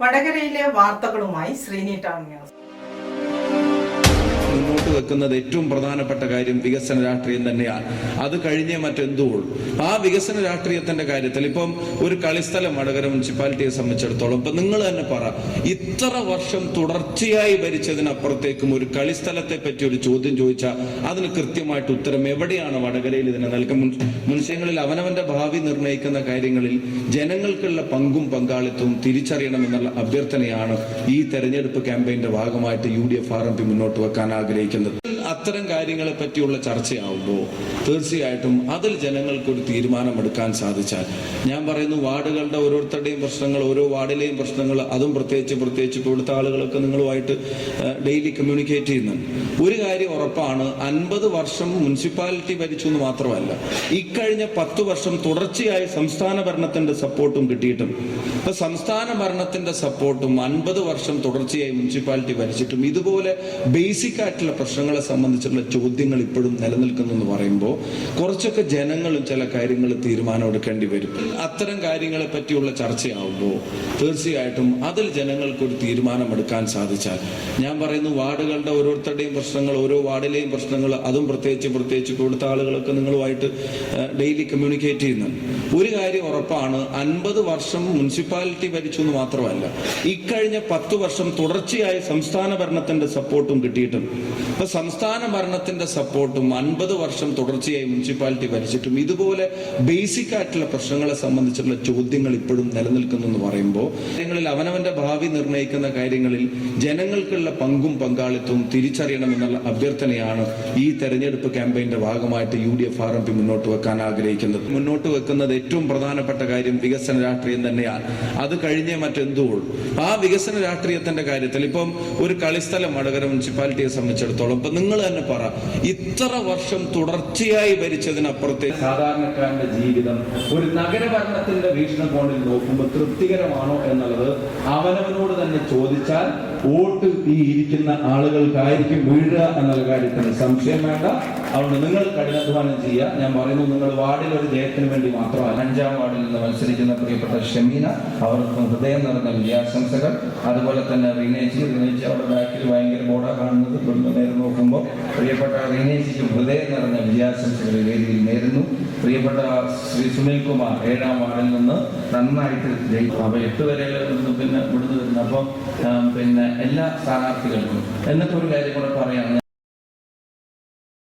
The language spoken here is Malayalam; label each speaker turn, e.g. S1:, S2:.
S1: വടകരയിലെ വാർത്തകളുമായി ശ്രീനി ടൗൺ ന്യൂസ്.
S2: വെക്കുന്നത് ഏറ്റവും പ്രധാനപ്പെട്ട കാര്യം വികസന രാഷ്ട്രീയം തന്നെയാണ്. അത് കഴിഞ്ഞേ മറ്റെന്തുള്ളൂ ആ വികസന രാഷ്ട്രീയത്തിന്റെ കാര്യത്തിൽ ഇപ്പം ഒരു കളിസ്ഥലം വടകര മുനിസിപ്പാലിറ്റിയെ സംബന്ധിച്ചിടത്തോളം ഇപ്പൊ നിങ്ങൾ തന്നെ പറ ഇത്ര വർഷം തുടർച്ചയായി ഭരിച്ചതിനപ്പുറത്തേക്കും ഒരു കളിസ്ഥലത്തെ പറ്റി ഒരു ചോദ്യം ചോദിച്ചാൽ അതിന് കൃത്യമായിട്ട് ഉത്തരം എവിടെയാണ് വടകരയിൽ ഇതിനെ നൽകും? മുൻസ്യങ്ങളിൽ അവനവന്റെ ഭാവി നിർണയിക്കുന്ന കാര്യങ്ങളിൽ ജനങ്ങൾക്കുള്ള പങ്കും പങ്കാളിത്തവും തിരിച്ചറിയണമെന്നുള്ള അഭ്യർത്ഥനയാണ് ഈ തെരഞ്ഞെടുപ്പ് ക്യാമ്പയിന്റെ ഭാഗമായിട്ട് U D F R M P മുന്നോട്ട് വെക്കാൻ ആഗ്രഹിക്കുന്നത്. ainda. അത്തരം കാര്യങ്ങളെ പറ്റിയുള്ള ചർച്ചയാവുമ്പോൾ തീർച്ചയായിട്ടും അതിൽ ജനങ്ങൾക്കൊരു തീരുമാനമെടുക്കാൻ സാധിച്ചാൽ ഞാൻ പറയുന്നു വാർഡുകളുടെ ഓരോരുത്തരുടെയും പ്രശ്നങ്ങൾ ഓരോ വാർഡിലെയും പ്രശ്നങ്ങൾ അതും പ്രത്യേകിച്ച് പ്രത്യേകിച്ച് ഇവിടുത്തെ ആളുകളൊക്കെ നിങ്ങളുമായിട്ട് ഡെയിലി കമ്മ്യൂണിക്കേറ്റ് ചെയ്യുന്നുണ്ട്. ഒരു കാര്യം ഉറപ്പാണ് അൻപത് വർഷം മുനിസിപ്പാലിറ്റി ഭരിച്ചു എന്ന് മാത്രമല്ല ഇക്കഴിഞ്ഞ പത്ത് വർഷം തുടർച്ചയായി സംസ്ഥാന ഭരണത്തിന്റെ സപ്പോർട്ടും കിട്ടിയിട്ടും ഇപ്പൊ സംസ്ഥാന ഭരണത്തിന്റെ സപ്പോർട്ടും അൻപത് വർഷം തുടർച്ചയായി മുനിസിപ്പാലിറ്റി ഭരിച്ചിട്ടും ഇതുപോലെ ബേസിക് ആയിട്ടുള്ള പ്രശ്നങ്ങളെ സംബന്ധിച്ചുള്ള ചോദ്യങ്ങൾ ഇപ്പോഴും നിലനിൽക്കുന്നു എന്ന് പറയുമ്പോൾ കുറച്ചൊക്കെ ജനങ്ങളും ചില കാര്യങ്ങൾ തീരുമാനമെടുക്കേണ്ടി വരും. അത്തരം കാര്യങ്ങളെ പറ്റിയുള്ള ചർച്ചയാവുമ്പോൾ തീർച്ചയായിട്ടും അതിൽ ജനങ്ങൾക്കൊരു തീരുമാനമെടുക്കാൻ സാധിച്ചാൽ ഞാൻ പറയുന്നു വാർഡുകളുടെ ഓരോരുത്തരുടെയും പ്രശ്നങ്ങൾ ഓരോ വാർഡിലെയും പ്രശ്നങ്ങൾ അതും പ്രത്യേകിച്ച് പ്രത്യേകിച്ച് കൊടുത്ത ആളുകളൊക്കെ നിങ്ങളുമായിട്ട് ഡെയിലി കമ്മ്യൂണിക്കേറ്റ് ചെയ്യുന്നുണ്ട്. ഒരു കാര്യം ഉറപ്പാണ് അൻപത് വർഷം മുനിസിപ്പാലിറ്റി ഭരിച്ചു എന്ന് മാത്രമല്ല ഇക്കഴിഞ്ഞ പത്ത് വർഷം തുടർച്ചയായി സംസ്ഥാന ഭരണത്തിന്റെ സപ്പോർട്ടും കിട്ടിയിട്ടുണ്ട്. ഇപ്പൊ സംസ്ഥാന ഭരണത്തിന്റെ സപ്പോർട്ടും അൻപത് വർഷം തുടർച്ചയായി മുനിസിപ്പാലിറ്റി ഭരിച്ചിട്ടും ഇതുപോലെ ബേസിക് ആയിട്ടുള്ള പ്രശ്നങ്ങളെ സംബന്ധിച്ചുള്ള ചോദ്യങ്ങൾ ഇപ്പോഴും നിലനിൽക്കുന്നു എന്ന് പറയുമ്പോൾ കാര്യങ്ങളിൽ അവനവന്റെ ഭാവി നിർണയിക്കുന്ന കാര്യങ്ങളിൽ ജനങ്ങൾക്കുള്ള പങ്കും പങ്കാളിത്തവും തിരിച്ചറിയണമെന്നുള്ള അഭ്യർത്ഥനയാണ് ഈ തെരഞ്ഞെടുപ്പ് ക്യാമ്പയിന്റെ ഭാഗമായിട്ട് U D F R M P മുന്നോട്ട് വെക്കാൻ ആഗ്രഹിക്കുന്നത്. മുന്നോട്ട് വെക്കുന്നത് ഏറ്റവും പ്രധാനപ്പെട്ട കാര്യം വികസന രാഷ്ട്രീയം തന്നെയാണ്. അത് കഴിഞ്ഞേ മറ്റെന്തുള്ളൂ ആ വികസന രാഷ്ട്രീയത്തിന്റെ കാര്യത്തിൽ ഇപ്പം ഒരു കളിസ്ഥലം വടകര മുനിസിപ്പാലിറ്റിയെ സംബന്ധിച്ചിടത്തോളം ഇപ്പൊ നിങ്ങൾ തന്നെ പറ. ഇത്ര വർഷം തുടർച്ചയായി ഭരിച്ചതിനപ്പുറത്തെ സാധാരണക്കാരന്റെ ജീവിതം ഒരു നഗരഭരണത്തിന്റെ വീക്ഷണകോണിൽ നോക്കുമ്പോൾ തൃപ്തികരമാണോ എന്നുള്ളത് അവനവനോട് തന്നെ ചോദിച്ചാൽ വോട്ട് ഈ ഇരിക്കുന്ന ആളുകൾക്കായിരിക്കും വീഴുക എന്നുള്ള കാര്യത്തിന് സംശയം വേണ്ട. അതുകൊണ്ട് നിങ്ങൾ കഠിനാധ്വാനം ചെയ്യുക. ഞാൻ പറയുന്നു നിങ്ങൾ വാർഡിൽ ഒരു ജയത്തിന് വേണ്ടി മാത്രമല്ല അഞ്ചാം വാർഡിൽ നിന്ന് മത്സരിക്കുന്ന പ്രിയപ്പെട്ട ഷമീന അവർക്ക് ഹൃദയം നിറഞ്ഞ വിജയാശംസകൾ. അതുപോലെ തന്നെ റീനേജ് റീനേജ് അവിടെ ബാക്കിൽ ഭയങ്കര ബോർഡാ കാണുന്നത്. ഇവിടുന്ന് നോക്കുമ്പോൾ പ്രിയപ്പെട്ട റീനേജിക്ക് ഹൃദയം നിറഞ്ഞ വിജയാശംസകൾ വേദിയിൽ നേരുന്നു. പ്രിയപ്പെട്ട ശ്രീ സുനിൽ കുമാർ ഏഴാം വാർഡിൽ നിന്ന് നന്നായിട്ട് ജയിക്കും അപ്പൊ എട്ട് വരെ നിന്ന് പിന്നെ ഇവിടുന്ന് വരുന്നു അപ്പം പിന്നെ എല്ലാ സ്ഥാനാർത്ഥികൾക്കും. എന്നൊക്കെ ഒരു കാര്യം കൂടെ പറയാം.